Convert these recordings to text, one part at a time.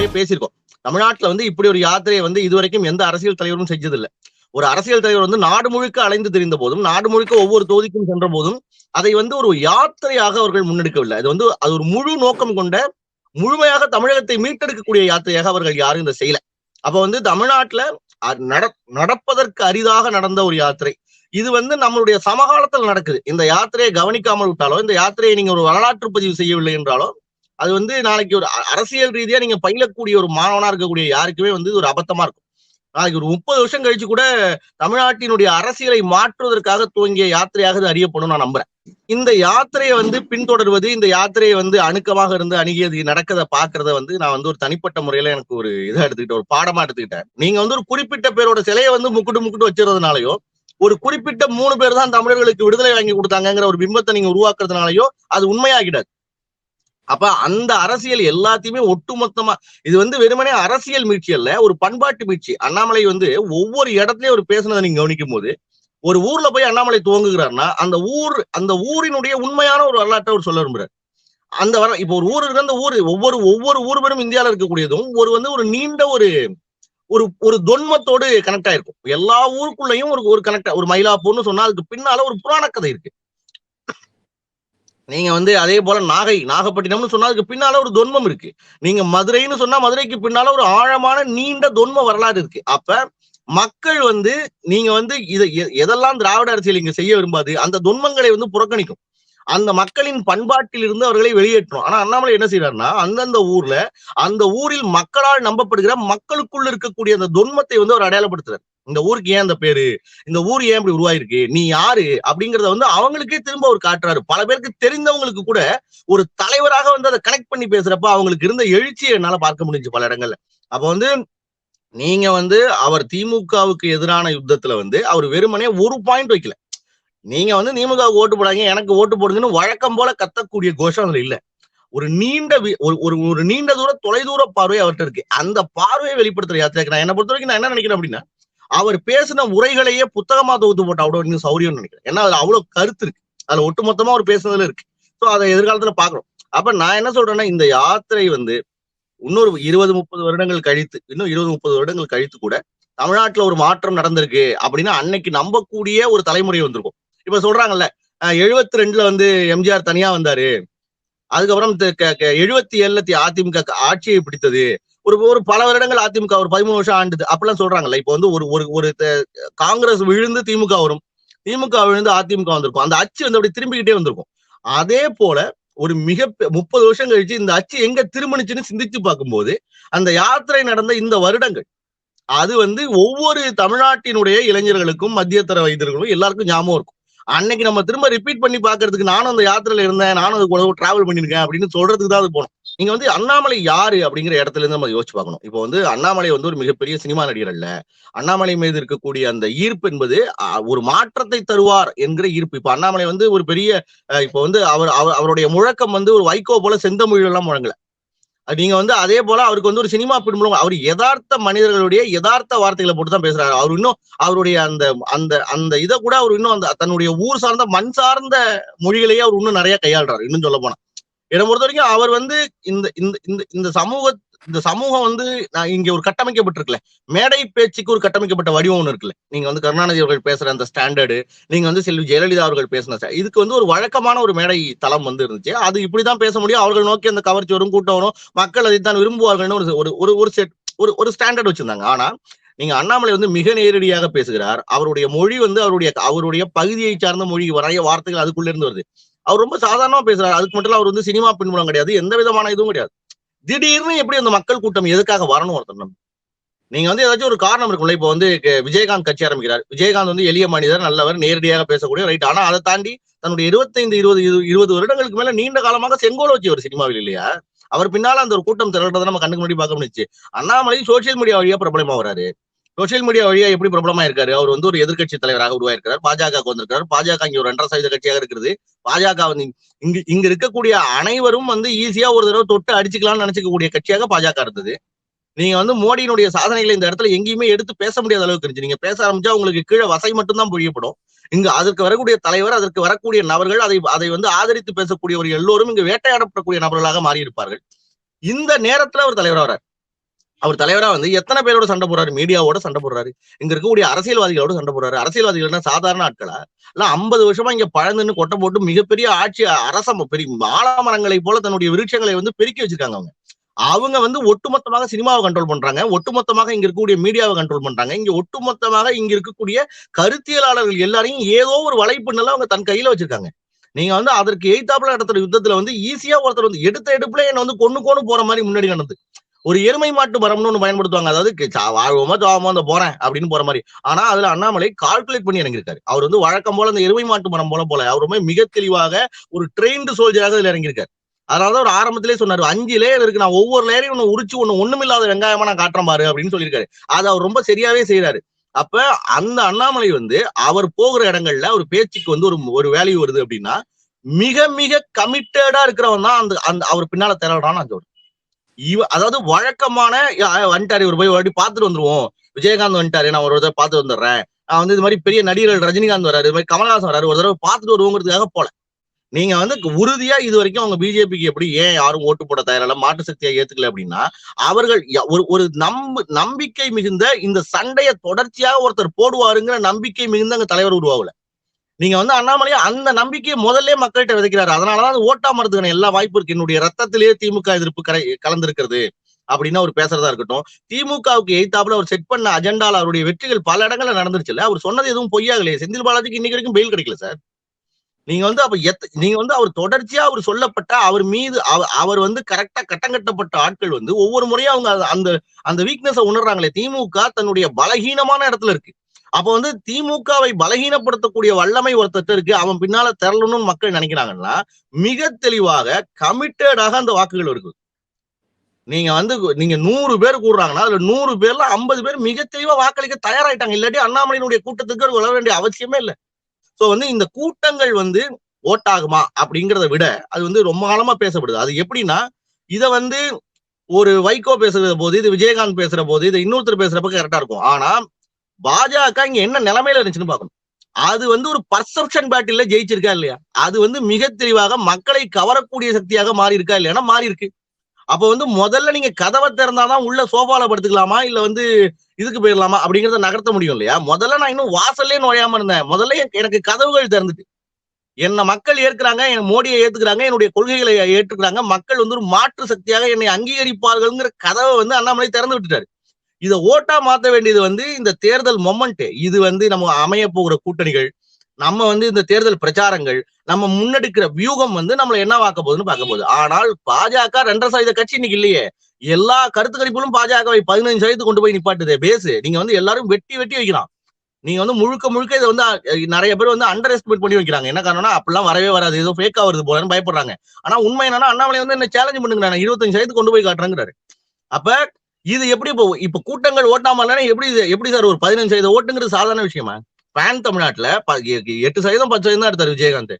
முன்னாடியே பேசியிருக்கோம். தமிழ்நாட்டுல வந்து இப்படி ஒரு யாத்திரையை வந்து இதுவரைக்கும் எந்த அரசியல் தலைவரும் செஞ்சதில்லை. ஒரு அரசியல் தலைவர் வந்து நாடு முழுக்க அலைந்து தெரிந்த போதும் நாடு முழுக்க ஒவ்வொரு தொகுதிக்கும் சென்ற போதும் அதை வந்து ஒரு யாத்திரையாக அவர்கள் முன்னெடுக்கவில்லை. அது வந்து அது ஒரு முழு நோக்கம் கொண்ட முழுமையாக தமிழகத்தை மீட்டெடுக்கக்கூடிய யாத்திரையாக அவர்கள் யாரும் இதை செய்யல. அப்ப வந்து தமிழ்நாட்டுல நடப்பதற்கு அரிதாக நடந்த ஒரு யாத்திரை. இது வந்து நம்மளுடைய சமகாலத்தில் நடக்குது. இந்த யாத்திரையை கவனிக்காமல் விட்டாலோ இந்த யாத்திரையை நீங்க ஒரு வரலாற்று பதிவு செய்யவில்லை என்றாலோ அது வந்து நாளைக்கு ஒரு அரசியல் ரீதியா நீங்க பயிலக்கூடிய ஒரு மாணவனா இருக்கக்கூடிய யாருக்குமே வந்து ஒரு அபத்தமா இருக்கும். நாளைக்கு ஒரு முப்பது வருஷம் கழிச்சு கூட தமிழ்நாட்டினுடைய அரசியலை மாற்றுவதற்காக துவங்கிய யாத்திரையாக இது அறியப்படும் நான் நம்புறேன். இந்த யாத்திரையை வந்து பின்தொடர்வது இந்த யாத்திரையை வந்து அணுக்கமாக இருந்து அணுகியது நடக்கிறத பாக்குறத வந்து நான் வந்து ஒரு தனிப்பட்ட முறையில எனக்கு ஒரு இதை எடுத்துக்கிட்டேன் ஒரு பாடமா எடுத்துக்கிட்டேன். நீங்க வந்து ஒரு குறிப்பிட்ட பேரோட சிலையை வந்து முக்குட்டு முக்குட்டு வச்சிருந்ததுனாலயோ ஒரு குறிப்பிட்ட மூணு பேர் தான் தமிழர்களுக்கு விடுதலை வாங்கி கொடுத்தாங்கங்கிற ஒரு பிம்பத்தை நீங்க உருவாக்குறதுனாலயோ அது உண்மையாகிடாது. அப்ப அந்த அரசியல் எல்லாத்தையுமே ஒட்டுமொத்தமா இது வந்து வெறுமனே அரசியல் மீட்சி அல்ல ஒரு பண்பாட்டு மீட்சி. அண்ணாமலை வந்து ஒவ்வொரு இடத்துலயும் ஒரு பேசுனதை நீங்க கவனிக்கும் போது ஒரு ஊர்ல போய் அண்ணாமலை துவங்குகிறாருன்னா அந்த ஊர் அந்த ஊரினுடைய உண்மையான ஒரு வரலாற்றை அவர் சொல்ல விரும்புறாரு. அந்த வர இப்போ ஒரு ஊர் இருக்கு அந்த ஊர் ஒவ்வொரு ஒவ்வொரு ஊர் பேரும் இந்தியால இருக்கக்கூடியதும் ஒரு வந்து ஒரு நீண்ட ஒரு ஒரு ஒரு தொன்மத்தோடு கனெக்ட் ஆயிருக்கும். எல்லா ஊருக்குள்ளயும் ஒரு ஒரு கனெக்ட் ஒரு மயிலாப்பூர்னு சொன்னா அதுக்கு பின்னால ஒரு புராண கதை இருக்கு. நீங்க வந்து அதே போல நாகை நாகப்பட்டினம்னு சொன்னா அதுக்கு பின்னால ஒரு தொன்மம் இருக்கு. நீங்க மதுரைன்னு சொன்னா மதுரைக்கு பின்னால ஒரு ஆழமான நீண்ட தொன்ம வரலாறு இருக்கு. அப்ப மக்கள் வந்து நீங்க வந்து இதை எதெல்லாம் திராவிட அரசியல் இங்க செய்ய விரும்பாது அந்த தொன்மங்களை வந்து புறக்கணிக்கும். அந்த மக்களின் பண்பாட்டில் இருந்து அவர்களை வெளியேற்றணும். ஆனா அண்ணாமலை என்ன செய்யறாருன்னா அந்தந்த ஊர்ல அந்த ஊரில் மக்களால் நம்பப்படுகிற மக்களுக்குள்ள இருக்கக்கூடிய அந்த தொன்மத்தை வந்து அவர் அடையாளப்படுத்துறாரு. இந்த ஊருக்கு ஏன் அந்த பேரு? இந்த ஊர் ஏன் இப்படி உருவாயிருக்கு? நீ யாரு? அப்படிங்கறத வந்து அவங்களுக்கே திரும்ப அவர் காட்டுறாரு. பல பேருக்கு தெரிந்தவங்களுக்கு கூட ஒரு தலைவராக வந்து அதை கனெக்ட் பண்ணி பேசுறப்ப அவங்களுக்கு இருந்த எழுச்சியை என்னால பார்க்க முடிஞ்சு பல இடங்கள்ல. அப்ப வந்து நீங்க வந்து அவர் திமுகவுக்கு எதிரான யுத்தத்துல வந்து அவர் வெறுமனே ஒரு பாயிண்ட் வைக்கல. நீங்க வந்து திமுக ஓட்டு போடாங்க எனக்கு ஓட்டு போடுங்கன்னு வழக்கம் போல கத்தக்கூடிய கோஷம் அதுல இல்ல. ஒரு நீண்ட வி- ஒரு ஒரு ஒரு நீண்ட தூர தொலைதூர பார்வை அவர்கிட்ட இருக்கு. அந்த பார்வையை வெளிப்படுத்துற யாத்திரைக்கு நான் என்ன பொறுத்த வரைக்கும் நான் என்ன நினைக்கிறேன் அப்படின்னா அவர் பேசின உரைகளையே புத்தகமா தொகுத்து போட்டா அவ்வளவு இன்னும் சௌரியம் நினைக்கிறேன். ஏன்னா அதுல அவ்வளவு கருத்து இருக்கு. அதுல ஒட்டுமொத்தமா அவர் பேசுனதுல இருக்கு. ஸோ அதை எதிர்காலத்துல பாக்குறோம் அப்ப நான் என்ன சொல்றேன்னா இந்த யாத்திரை வந்து இன்னொரு இருபது முப்பது வருடங்கள் கழித்து இன்னும் இருபது முப்பது வருடங்கள் கழித்து கூட தமிழ்நாட்டுல ஒரு மாற்றம் நடந்திருக்கு அப்படின்னா அன்னைக்கு நம்பக்கூடிய ஒரு தலைமுறை வந்திருக்கும். இப்ப சொல்றாங்கல்ல எழுபத்தி ரெண்டுல வந்து எம்ஜிஆர் தனியா வந்தாரு. அதுக்கப்புறம் எழுபத்தி ஏழுல அதிமுக ஆட்சியை பிடித்தது. ஒரு ஒரு பல வருடங்கள் அதிமுக ஒரு பதிமூணு வருஷம் ஆண்டுது. அப்படிலாம் சொல்றாங்கல்ல இப்போ வந்து ஒரு ஒரு ஒரு காங்கிரஸ் விழுந்து திமுக வரும். திமுக விழுந்து அதிமுக வந்திருக்கும். அந்த அச்சு வந்து அப்படி திரும்பிக்கிட்டே வந்திருக்கும். அதே போல ஒரு மிக முப்பது வருஷம் கழிச்சு இந்த அச்சு எங்க திரும்பினுச்சுன்னு சிந்திச்சு பார்க்கும்போது அந்த யாத்திரை நடந்த இந்த வருடங்கள் அது வந்து ஒவ்வொரு தமிழ்நாட்டினுடைய இளைஞர்களுக்கும் மத்தியத்தர வைத்தியர்களுக்கும் எல்லாருக்கும் ஞாபகம் இருக்கும். அன்னைக்கு நம்ம திரும்ப ரிப்பீட் பண்ணி பாக்குறதுக்கு நானும் அந்த யாத்திரையில இருந்தேன் நானும் அது கூட டிராவல் பண்ணிருக்கேன் அப்படின்னு சொல்றதுக்கு தான் அது போனோம். நீங்க வந்து அண்ணாமலை யாரு அப்படிங்கிற இடத்துல இருந்து நம்ம யோசிச்சு பார்க்கணும். இப்போ வந்து அண்ணாமலை வந்து ஒரு மிகப்பெரிய சினிமா நடிகர் அல்ல. அண்ணாமலை மீது இருக்கக்கூடிய அந்த ஈர்ப்பு என்பது ஒரு மாற்றத்தை தருவார் என்கிற ஈர்ப்பு. இப்ப அண்ணாமலை வந்து ஒரு பெரிய இப்போ வந்து அவர் அவர்- அவருடைய முழக்கம் வந்து ஒரு வைகோ போல செந்தமிழ் எல்லாம் முழங்கல. அது நீங்க வந்து அதே போல அவருக்கு வந்து ஒரு சினிமா பின்புலம் அவர் யதார்த்த மனிதர்களுடைய யதார்த்த வார்த்தைகளை போட்டு தான் பேசுறாரு. அவர் இன்னும் அவருடைய அந்த அந்த அந்த இதை கூட அவர் இன்னும் அந்த தன்னுடைய ஊர் சார்ந்த மண் சார்ந்த மொழிகளையே அவர் இன்னும் நிறைய கையாளுறாரு. இன்னும் சொல்ல போனா. என்னை பொறுத்த வரைக்கும் அவர் வந்து இந்த இந்த இந்த இந்த சமூக இந்த சமூகம் வந்து நான் இங்க ஒரு கட்டமைக்கப்பட்டிருக்குல்ல மேடை பேச்சுக்கு ஒரு கட்டமைக்கப்பட்ட வடிவம் ஒன்று இருக்குல்ல. நீங்க வந்து கருணாநிதி அவர்கள் பேசுற அந்த ஸ்டாண்டர்டு நீங்க வந்து செல்வி ஜெயலலிதா அவர்கள் பேசின இதுக்கு வந்து ஒரு வழக்கமான ஒரு மேடை தளம் வந்து இருந்துச்சு. அது இப்படிதான் பேச முடியும். அவர்கள் நோக்கி அந்த கவர்ச்சி வரும் கூட்டம் வரும். மக்கள் அதைத்தான் விரும்புவார்கள்னு ஒரு ஒரு ஒரு ஒரு செட் ஒரு ஒரு ஸ்டாண்டர்ட் வச்சிருந்தாங்க. ஆனா நீங்க அண்ணாமலை வந்து மிக நேரடியாக பேசுகிறார். அவருடைய மொழி வந்து அவருடைய அவருடைய பகுதியை சார்ந்த மொழி நிறைய வார்த்தைகள் அதுக்குள்ள இருந்து வருது. அவர் ரொம்ப சாதாரணமா பேசுறாரு. அதுக்கு மட்டும் அவர் வந்து சினிமா பின்புலம் கிடையாது. எந்த விதமான இதுவும் கிடையாது. திடீர்னு எப்படி அந்த மக்கள் கூட்டம் எதுக்காக வரணும் ஒருத்தர் நம்ம? நீங்க வந்து ஏதாச்சும் ஒரு காரணம் இருக்கும்ல. இப்போ வந்து விஜயகாந்த் கட்சி ஆரம்பிக்கிறார். விஜயகாந்த் வந்து எளிய மனிதர் நல்லவர் நேரடியாக பேசக்கூடிய ரைட். ஆனா அதை தாண்டி தன்னுடைய இருபத்தைந்து இருபது இரு- இருபது வருடங்களுக்கு மேல நீண்ட காலமாக செங்கோல் வச்சு ஒரு சினிமாவில் இல்லையா? அவர் பின்னால அந்த ஒரு கூட்டம் திரள்றதை நம்ம கண்ணுக்கு முன்னாடி பார்க்க முடிச்சு அண்ணாமலை சோசியல் மீடியா வழியா பிரபலமா வராரு சோசியல் மீடியா வழியா எப்படி பிரபலமா இருக்காரு? அவர் வந்து ஒரு எதிர்கட்சி தலைவராக உருவாயிருக்கிறார். பாஜக வந்திருக்கிறார். பாஜக இங்க ஒரு ரெண்டரை சதவீத கட்சியாக இருக்கிறது பாஜக வந்து இங்க இங்க இருக்கக்கூடிய அனைவரும் வந்து ஈஸியா ஒரு தடவை தொட்டு அடிச்சுக்கலாம்னு நினைச்சுக்கக்கூடிய கட்சியாக பாஜக இருந்தது. நீங்க வந்து மோடியினுடைய சாதனைகளை இந்த இடத்துல எங்கேயுமே எடுத்து பேச முடியாத அளவுக்கு இருந்துச்சு. நீங்க பேச ஆரம்பிச்சா உங்களுக்கு கீழே வசை மட்டும்தான் பொழியப்படும் இங்க அதற்கு வரக்கூடிய தலைவர் அதற்கு வரக்கூடிய நபர்கள் அதை அதை வந்து ஆதரித்து பேசக்கூடியவர் எல்லோரும் இங்க வேட்டையாடப்படக்கூடிய நபர்களாக மாறி இருப்பார்கள் இந்த நேரத்துல அவர் தலைவர் வர்றார் அவர் தலைவரா வந்து எத்தனை பேரோட சண்டை போடுறாரு? மீடியாவோட சண்டை போடுறாரு. இங்க இருக்கக்கூடிய அரசியல்வாதிகளோட சண்டை போடுறாரு. அரசியல்வாதிகள்னா சாதாரண ஆட்களா? இல்ல ஐம்பது வருஷமா இங்க பழந்துன்னு கொட்டை போட்டு மிகப்பெரிய ஆட்சி அரச பெரிய ஆலமரங்களை போல தன்னுடைய விருட்சங்களை வந்து பெருக்கி வச்சிருக்காங்க அவங்க. அவங்க வந்து ஒட்டுமொத்தமாக சினிமாவை கண்ட்ரோல் பண்றாங்க. ஒட்டுமொத்தமாக இங்க இருக்கக்கூடிய மீடியாவை கண்ட்ரோல் பண்றாங்க. இங்க ஒட்டுமொத்தமாக இங்க இருக்கக்கூடிய கருத்தியலாளர்கள் எல்லாரையும் ஏதோ ஒரு வலைப்பின்னல அவங்க தன் கையில வச்சிருக்காங்க. நீங்க வந்து அதற்கு எய்தாப்புல நடத்துற யுத்தத்துல வந்து ஈஸியா ஒருத்தர் வந்து எடுத்த எடுப்புல என்ன வந்து கொண்டு கொண்டு போற மாதிரி முன்னாடி நடந்து ஒரு எருமை மாட்டு மரம்னு ஒன்று பயன்படுத்துவாங்க. அதாவது கி- சா- வாழ்வோமா சாவோமா அந்த போறேன் அப்படின்னு போற மாதிரி. ஆனா அதுல அண்ணாமலை கால்குலேட் பண்ணி இறங்கியிருக்காரு. அவர் வந்து வழக்கம் போல அந்த எருமை மாட்டு மரம் போல போல. அவர் ரொம்ப மிக தெளிவாக ஒரு ட்ரெயின்டு சோல்ஜராக இதுல இறங்கியிருக்காரு. அதனாலதான் ஒரு ஆரம்பத்திலே சொன்னாரு அஞ்சு லேயர் இருக்கு. நான் ஒவ்வொரு லேயரையும் ஒண்ணு உரிச்சு ஒண்ணு ஒண்ணுமில்லாத வெங்காயமா நான் காட்டுறேன் பாரு அப்படின்னு சொல்லியிருக்காரு. அது அவர் ரொம்ப சரியாவே செய்யறாரு அப்ப அந்த அண்ணாமலை வந்து அவர் போகிற இடங்கள்ல ஒரு பேச்சுக்கு வந்து ஒரு ஒரு வேல்யூ வருது அப்படின்னா மிக மிக கமிட்டடா இருக்கிறவன் தான் அந்த அந்த அவர் பின்னால திரளான்னு அந்த இவ அதாவது வழக்கமான வந்துட்டாரு இவர் போய் ஒரு வாட்டி பார்த்துட்டு வந்துருவோம். விஜயகாந்த் வந்துட்டாரு நான் ஒரு தடவை பார்த்து வந்துடுறேன். நான் வந்து இது மாதிரி பெரிய நடிகர்கள் ரஜினிகாந்த் வராரு இது மாதிரி கமல்ஹாசன் வராரு ஒரு தடவை பார்த்துட்டு வருவோங்கிறதுக்காக போல. நீங்க வந்து உறுதியா இது வரைக்கும் அவங்க பிஜேபிக்கு எப்படி ஏன் யாரும் ஓட்டு போட தயாரில்ல மாற்று சக்தியை ஏத்துக்கல அப்படின்னா அவர்கள் ஒரு ஒரு நம்ப நம்பிக்கை மிகுந்த இந்த சண்டையை தொடர்ச்சியாக ஒருத்தர் போடுவாருங்கிற நம்பிக்கை மிகுந்த அங்க தலைவர் உருவாகல. நீங்க வந்து அண்ணாமலையா அந்த நம்பிக்கையை முதல்ல மக்கள்கிட்ட விதைக்கிறாரு. அதனாலதான் ஓட்டா மரத்துக்கான எல்லா வாய்ப்பு இருக்கு. என்னுடைய ரத்தத்திலேயே திமுக எதிர்ப்பு கரை கலந்திருக்கிறது அப்படின்னு அவர் பேசுறதா இருக்கட்டும். திமுகவுக்கு எய்தாப்புல அவர் செட் பண்ண அஜெண்டால அவருடைய வெற்றிகள் பல இடங்கள்ல நடந்துருச்சுல்ல அவர் சொன்னது எதுவும் பொய்யாகலையே. செந்தில் பாலாஜிக்கு இன்னைக்கு வரைக்கும் பெயில் கிடைக்கல சார் நீங்க வந்து அப்ப எத் நீங்க வந்து அவர் தொடர்ச்சியா அவர் சொல்லப்பட்ட அவர் மீது அவ- அவர் வந்து கரெக்டா கட்டங்கட்டப்பட்ட ஆட்கள் வந்து ஒவ்வொரு முறையும் அவங்க அந்த அந்த வீக்னஸ உணர்றாங்களே. திமுக தன்னுடைய பலகீனமான இடத்துல இருக்கு. அப்ப வந்து திமுகவை பலகீனப்படுத்தக்கூடிய வல்லமை ஒருத்தர் இருக்கு. அவன் பின்னால திரளணும்னு மக்கள் நினைக்கிறாங்கன்னா மிக தெளிவாக கமிட்டடாக அந்த வாக்குகள் இருக்குது. நீங்க வந்து நீங்க நூறு பேர் கூடுறாங்கன்னா அதுல நூறு பேர்ல ஐம்பது பேர் மிக தெளிவா வாக்களிக்க தயாராயிட்டாங்க. இல்லாட்டி அண்ணாமலையினுடைய கூட்டத்துக்கு வர வேண்டிய அவசியமே இல்லை. சோ வந்து இந்த கூட்டங்கள் வந்து ஓட்டாகுமா அப்படிங்கிறத விட அது வந்து ரொம்ப காலமா பேசப்படுது. அது எப்படின்னா இதை வந்து ஒரு வைகோ பேசுற போது இது விஜயகாந்த் பேசுற போது இது இன்னொருத்தர் பேசுறப்ப கரெக்டா இருக்கும். ஆனா பாஜக இங்க என்ன நிலைமையில இருந்துச்சுன்னு பார்க்கணும். அது வந்து ஒரு பர்செப்ஷன் பேட்டில ஜெயிச்சிருக்கா இல்லையா? அது வந்து மிக தெளிவாக மக்களை கவரக்கூடிய சக்தியாக மாறி இருக்கா இல்லையானா மாறி இருக்கு அப்ப வந்து முதல்ல நீங்க கதவை திறந்தாதான் உள்ள சோஃபால படுத்துக்கலாமா? இல்ல வந்து இதுக்கு போயிடலாமா? அப்படிங்கறத நகர்த்த முடியும் இல்லையா? முதல்ல நான் இன்னும் வாசல்லே நுழையாம இருந்தேன். முதல்ல எனக்கு- எனக்கு கதவுகள் திறந்துட்டு. என்ன மக்கள் ஏற்கிறாங்க என் மோடியை ஏத்துக்கிறாங்க என்னுடைய கொள்கைகளை ஏற்றுக்கிறாங்க. மக்கள் வந்து ஒரு மாற்று சக்தியாக என்னை அங்கீகரிப்பார்கள்ங்கிற கதவை வந்து அண்ணாமலை திறந்து விட்டுட்டாரு. இதை ஓட்டா மாத்த வேண்டியது வந்து இந்த தேர்தல் மொமெண்ட். இது வந்து நம்ம அமைய போகிற கூட்டணிகள் நம்ம வந்து இந்த தேர்தல் பிரச்சாரங்கள் நம்ம முன்னெடுக்கிற வியூகம் வந்து நம்மள என்ன வாக்க போகுதுன்னு பார்க்க போகுது. ஆனால் பாஜக ரெண்டரை சதவீத கட்சி இன்னைக்கு இல்லையே. எல்லா கருத்து கணிப்புகளும் பாஜகவை பதினஞ்சு சதவீதம் கொண்டு போய் நிப்பாட்டுதே பேசு. நீங்க வந்து எல்லாரும் வெட்டி வெட்டி வைக்கலாம். நீங்க வந்து முழுக்க முழுக்க இதை வந்து நிறைய பேர் வந்து அண்டர் எஸ்டிமேட் பண்ணி வைக்கிறாங்க. என்ன காரணம்னா அப்படிலாம் வரவே வராது. ஏதோ ஃபேக்கா வருது போலன்னு பயப்படுறாங்க. ஆனா உண்மை என்னன்னா அண்ணாமலை வந்து என்ன சேலஞ்ச் பண்ணுங்க நான் இருபத்தஞ்சு சதவீதம் கொண்டு போய் காட்டுறேங்கிறாரு. அப்ப இது எப்படி இப்போ இப்ப கூட்டங்கள் ஓட்டாம எப்படி எப்படி சார் ஒரு பதினஞ்சு சதவீத ஓட்டுங்கிறது சாதாரண விஷயமா? பேன் தமிழ்நாட்டுல எட்டு சதவீதம் பத்து சதவீதம் தான் எடுத்தாரு விஜயகாந்த்.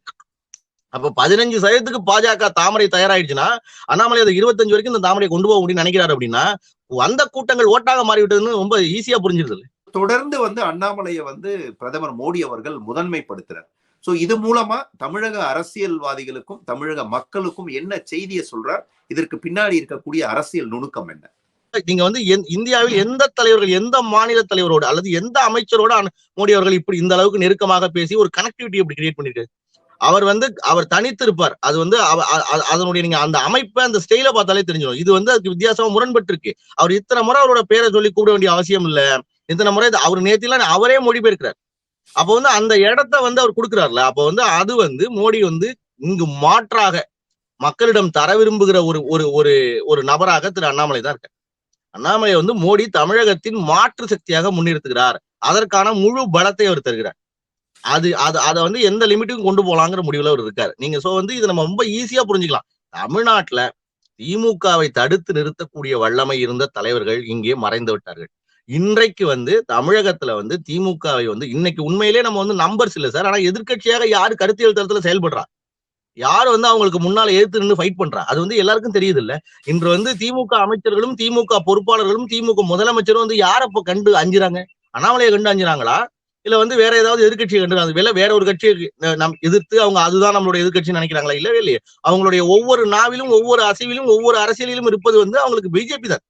அப்ப பதினஞ்சு சதவீதத்துக்கு பாஜக தாமரை தயாராயிடுச்சுன்னா அண்ணாமலை அதை இருபத்தஞ்சு வரைக்கும் இந்த தாமரையை கொண்டு போக முடியும்னு நினைக்கிறாரு அப்படின்னா வந்த கூட்டங்கள் ஓட்டாக மாறிவிட்டதுன்னு ரொம்ப ஈஸியா புரிஞ்சிருது தொடர்ந்து வந்து அண்ணாமலையை வந்து பிரதமர் மோடி அவர்கள் முதன்மைப்படுத்துறார். சோ இது மூலமா தமிழக அரசியல்வாதிகளுக்கும் தமிழக மக்களுக்கும் என்ன செய்தியை சொல்றார்? இதற்கு பின்னாடி இருக்கக்கூடிய அரசியல் நுணுக்கம் என்ன? நீங்க வந்து எந்- இந்தியாவில் எந்த தலைவர்கள் எந்த மாநில தலைவரோடு அல்லது எந்த அமைச்சரோட மோடி அவர்கள் இப்படி இந்த அளவுக்கு நெருக்கமாக பேசி ஒரு கனெக்டிவிட்டி இப்படி கிரியேட் பண்ணிருக்காரு. அவர் வந்து அவர் தனித்து இருப்பார் அது வந்து அதனுடைய நீங்க அந்த அமைப்பை அந்த ஸ்டைல பார்த்தாலே தெரிஞ்சிடும். இது வந்து அதுக்கு வித்தியாசமா முரண்பட்டு இருக்கு அவர் இத்தனை முறை அவரோட பேரை சொல்லி கூப்பிட வேண்டிய அவசியம் இல்ல. இத்தனை முறை அவர் நேத்திலாம் அவரே மொழிபெயர்க்கிறார். அப்ப வந்து அந்த இடத்த வந்து அவர் கொடுக்கிறார்ல. அப்ப வந்து அது வந்து மோடி வந்து இங்கு மாற்றாக மக்களிடம் தர விரும்புகிற ஒரு ஒரு ஒரு ஒரு நபராக திரு அண்ணாமலை தான் இருக்கார். அண்ணாமலை வந்து மோடி தமிழகத்தின் மாற்று சக்தியாக முன்னிறுத்துகிறார். அதற்கான முழு பலத்தை அவர் தருகிறார். அது அது அதை வந்து எந்த லிமிட்டுக்கும் கொண்டு போகலாங்கிற முடிவுல அவர் இருக்காரு. நீங்க சோ வந்து இதை நம்ம ரொம்ப ஈஸியா புரிஞ்சுக்கலாம். தமிழ்நாட்டுல திமுகவை தடுத்து நிறுத்தக்கூடிய வல்லமை இருந்த தலைவர்கள் இங்கே மறைந்து விட்டார்கள். இன்றைக்கு வந்து தமிழகத்துல வந்து திமுகவை வந்து இன்னைக்கு உண்மையிலே நம்ம வந்து நம்பர்ஸ் இல்லை சார். ஆனா எதிர்க்கட்சியாக யாரு கருத்தியல் தளத்துல செயல்படுறா? யார் வந்து அவங்களுக்கு முன்னால எதிர்த்து நின்று ஃபைட் பண்றா? அது வந்து எல்லாருக்கும் தெரியுது இல்ல இன்று வந்து திமுக அமைச்சர்களும் திமுக பொறுப்பாளர்களும் திமுக முதலமைச்சரும் வந்து யார இப்ப கண்டு அஞ்சுறாங்க? அண்ணாமலையை கண்டு அஞ்சுறாங்களா? இல்ல வந்து வேற ஏதாவது எதிர்கட்சியை கண்டு அது வேற வேற ஒரு கட்சியை நம் எதிர்த்து அவங்க அதுதான் நம்மளுடைய எதிர்கட்சி நினைக்கிறாங்களா இல்லவே இல்லையே? அவங்களுடைய ஒவ்வொரு நாவிலும் ஒவ்வொரு அசைவிலும் ஒவ்வொரு அரசியலிலும் இருப்பது வந்து அவங்களுக்கு பிஜேபி தான்.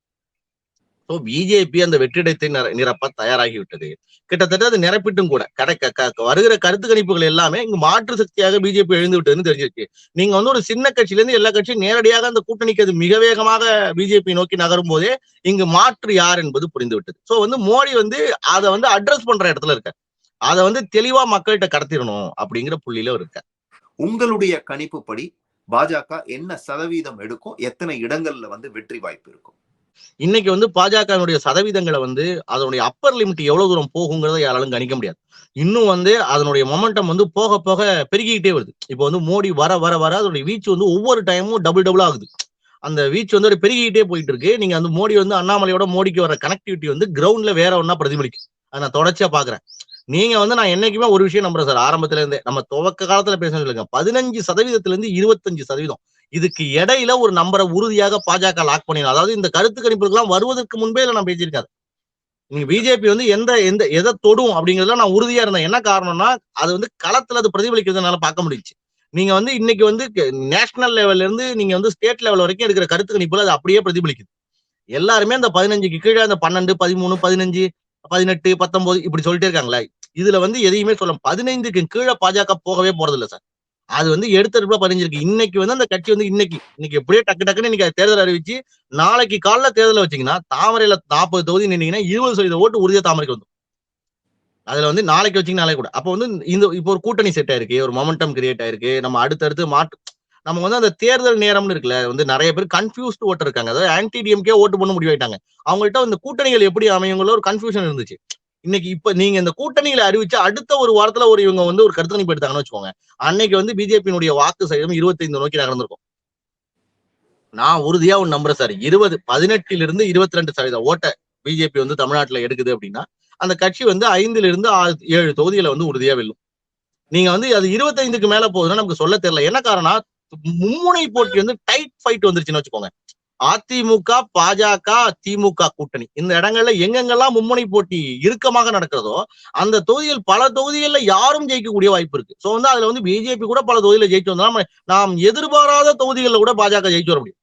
ஸோ பிஜேபி அந்த வெற்றிடத்தை நிரப்ப தயாராகி விட்டது கிட்டத்தட்ட அது நிரப்பிட்டும் கூட. கடை க- வருகிற கருத்து கணிப்புகள் எல்லாமே இங்கு மாற்று சக்தியாக பிஜேபி எழுந்து விட்டதுன்னு தெரிஞ்சிருச்சு. நீங்க வந்து ஒரு சின்ன கட்சியில இருந்து எல்லா கட்சியும் நேரடியாக அந்த கூட்டணிக்கு அது மிக வேகமாக பிஜேபி நோக்கி நகரும் போதே இங்கு மாற்று யார் என்பது புரிந்து விட்டது சோ வந்து மோடி வந்து அதை வந்து அட்ரஸ் பண்ற இடத்துல இருக்கார். அதை வந்து தெளிவா மக்கள்கிட்ட கடத்திடணும் அப்படிங்கிற புள்ளியில இருக்கார். உங்களுடைய கணிப்புப்படி பாஜக என்ன சதவீதம் எடுக்கும்? எத்தனை இடங்கள்ல வந்து வெற்றி வாய்ப்பு இருக்கும்? இன்னைக்கு வந்து பாஜகவினுடைய சதவீதங்களை வந்து அதனுடைய அப்பர் லிமிட் எவ்வளவு தூரம் போகுங்கிறத யாராலும் கணிக்க முடியாது. இன்னும் வந்து அதனுடைய மொமெண்டம் வந்து போக போக பெருகிக்கிட்டே வருது. இப்போ வந்து மோடி வர வர வர அதனுடைய வீச்சு வந்து ஒவ்வொரு டைமும் டபுள் டபுள் ஆகுது. அந்த வீச்சு வந்து பெருகிக்கிட்டே போயிட்டு இருக்கு நீங்க அந்த மோடி வந்து அண்ணாமலையோட மோடிக்கு வர கனெக்டிவிட்டி வந்து கிரவுண்ட்ல வேற ஒன்னா பிரதிபலிக்கும் அதை நான் தொடர்ச்சியா பாக்குறேன். நீங்க வந்து நான் என்னைக்குமே ஒரு விஷயம் நம்புறேன் சார். ஆரம்பத்துல இருந்தே நம்ம துவக்க காலத்துல பேசணும் சொல்லுங்க பதினஞ்சு சதவீதத்துல இருந்து இருபத்தஞ்சு சதவீதம். இதுக்கு இடையில ஒரு நம்பரை உறுதியாக பாஜக லாக் பண்ணிடும் அதாவது இந்த கருத்து கணிப்புக்கெல்லாம் வருவதற்கு முன்பே இதை நான் பேசியிருக்காரு. நீங்க பிஜேபி வந்து எந்த எந்த எதை தொடும் அப்படிங்கிறதுல நான் உறுதியா இருந்தேன். என்ன காரணம்னா அது வந்து களத்துல அது பிரதிபலிக்கிறதுனால பார்க்க முடிஞ்சுச்சு. நீங்க வந்து இன்னைக்கு வந்து நேஷனல் லெவல்ல இருந்து நீங்க வந்து ஸ்டேட் லெவல் வரைக்கும் எடுக்கிற கருத்து கணிப்புல அது அப்படியே பிரதிபலிக்குது. எல்லாருமே அந்த பதினஞ்சுக்கு கீழே அந்த பன்னெண்டு பதிமூணு பதினஞ்சு பதினெட்டு பத்தொன்பது இப்படி சொல்லிட்டே இருக்காங்களே. இதுல வந்து எதையுமே சொல்ல பதினைந்துக்கு கீழே பாஜக போகவே போறது இல்ல சார். அது வந்து எடுத்தடுப்புல பதிஞ்சிருக்கு. இன்னைக்கு வந்து அந்த கட்சி வந்து இன்னைக்கு இன்னைக்கு எப்படியே டக்கு டக்குன்னு இன்னைக்கு தேர்தல் அறிவிச்சு நாளைக்கு காலைல தேர்தலை வச்சீங்கன்னா தாமரையில நாற்பது தொகுதி நின்னீங்கன்னா இருபது சதவீத ஓட்டு உறுதியா தாமரைக்கு வந்து அதுல வந்து நாளைக்கு வச்சீங்கன்னா கூட. அப்போ வந்து இந்த இப்போ ஒரு கூட்டணி செட் ஆயிருக்கு ஒரு மொமெண்டம் கிரியேட் ஆயிருக்கு. நம்ம அடுத்தடுத்து மாற்று நம்ம வந்து அந்த தேர்தல் நேரம்னு இருக்குல்ல வந்து நிறைய பேர் கன்ஃபியூஸ்டு ஓட்டு இருக்காங்க. அதாவது ஆன்டி டிஎம்கே ஓட்டு பண்ண முடிவாயிட்டாங்க அவங்கள்ட்ட அந்த கூட்டணிகள் எப்படி அமையுங்களோ ஒரு கன்ஃபியூஷன் இருந்துச்சு. இன்னைக்கு இப்ப நீங்க இந்த கூட்டணியில அறிவிச்சு அடுத்த ஒரு வாரத்துல ஒரு இவங்க வந்து ஒரு கருத்து கணிப்பு எடுத்தாங்கன்னு வச்சுக்கோங்க. அன்னைக்கு வந்து பிஜேபியினுடைய வாக்கு சதவீதம் இருபத்தைந்து நோக்கி நகர்ந்திருக்கும். நான் உறுதியா ஒன்று நம்புறேன் சார். இருபது பதினெட்டுல இருந்து இருபத்தி ரெண்டு சதவீதம் ஓட்டை பிஜேபி வந்து தமிழ்நாட்டுல எடுக்குது அப்படின்னா அந்த கட்சி வந்து ஐந்துல இருந்து ஆறு ஏழு தொகுதிகளை வந்து உறுதியா வெல்லும். நீங்க வந்து அது இருபத்தைந்துக்கு மேல போகுதுன்னா நமக்கு சொல்ல தெரியல. என்ன காரணம் மும்முனை போட்டி வந்து டைட் ஃபைட் வந்துருச்சுன்னு வச்சுக்கோங்க. அதிமுக பாஜக திமுக கூட்டணி. இந்த இடங்கள்ல எங்கெங்கெல்லாம் மும்முனை போட்டி இறுக்கமாக நடக்கிறதோ அந்த தொகுதியில் பல தொகுதிகள்ல யாரும் ஜெயிக்கக்கூடிய வாய்ப்பு இருக்கு. சோ வந்து அதுல வந்து பிஜேபி கூட பல தொகுதியில ஜெயிச்சு வந்தா நாம் எதிர்பாராத தொகுதிகளில் கூட பாஜக ஜெயிச்சு வர முடியும்.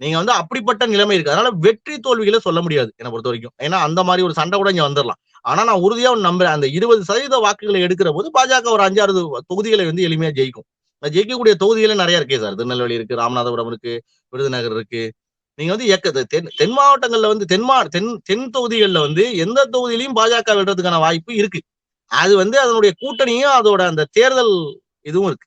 நீங்க வந்து அப்படிப்பட்ட நிலைமை இருக்கு. அதனால வெற்றி தோல்விகளை சொல்ல முடியாது என்னை பொறுத்த வரைக்கும். ஏன்னா அந்த மாதிரி ஒரு சண்டை கூட இங்க வந்துடலாம் ஆனா நான் உறுதியா நம்புறேன் அந்த இருபது சதவீத வாக்குகளை எடுக்கிற போது பாஜக ஒரு அஞ்சாறு தொகுதிகளை வந்து எளிமையா ஜெயிக்கும். ஜெயிக்கக்கூடிய தொகுதிகளே நிறைய இருக்கே சார். திருநெல்வேலி இருக்கு ராமநாதபுரம் இருக்கு விருதுநகர் இருக்கு. நீங்க வந்து இயக்க தென் தென் மாவட்டங்கள்ல வந்து தென் மா தென் தென் தொகுதிகள்ல வந்து எந்த தொகுதியிலையும் பாஜக விடுறதுக்கான வாய்ப்பு இருக்கு. அது வந்து அதனுடைய கூட்டணியும் அதோட அந்த தேர்தல் இதுவும் இருக்கு.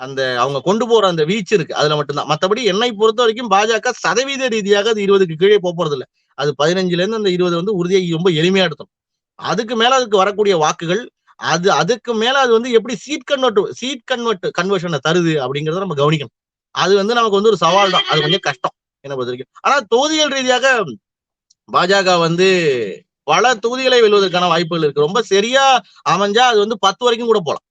அந்த அவங்க கொண்டு போற அந்த வீச்சு இருக்கு. அதுல மட்டும்தான். மத்தபடி என்னை பொறுத்த வரைக்கும் பாஜக சதவீத ரீதியாக அது இருபதுக்கு கீழே போறது இல்லை அது பதினஞ்சுல இருந்து அந்த இருபது வந்து உறுதியை ரொம்ப எளிமையா எடுத்தோம். அதுக்கு மேல அதுக்கு வரக்கூடிய வாக்குகள் அது அதுக்கு மேல அது வந்து எப்படி சீட் கன்வெர்ட் சீட் கன்வெர்ட் கன்வர்ஷனை தருது அப்படிங்கறத நம்ம கவனிக்கணும். அது வந்து நமக்கு வந்து ஒரு சவால் தான். அது கொஞ்சம் கஷ்டம். என்ன பொறுத்த வரைக்கும். ஆனா தொகுதிகள் ரீதியாக பாஜக வந்து பல தொகுதிகளை வெல்வதற்கான வாய்ப்புகள் இருக்கு. ரொம்ப சரியா அமைஞ்சா அது வந்து பத்து வரைக்கும் கூட போலாம்.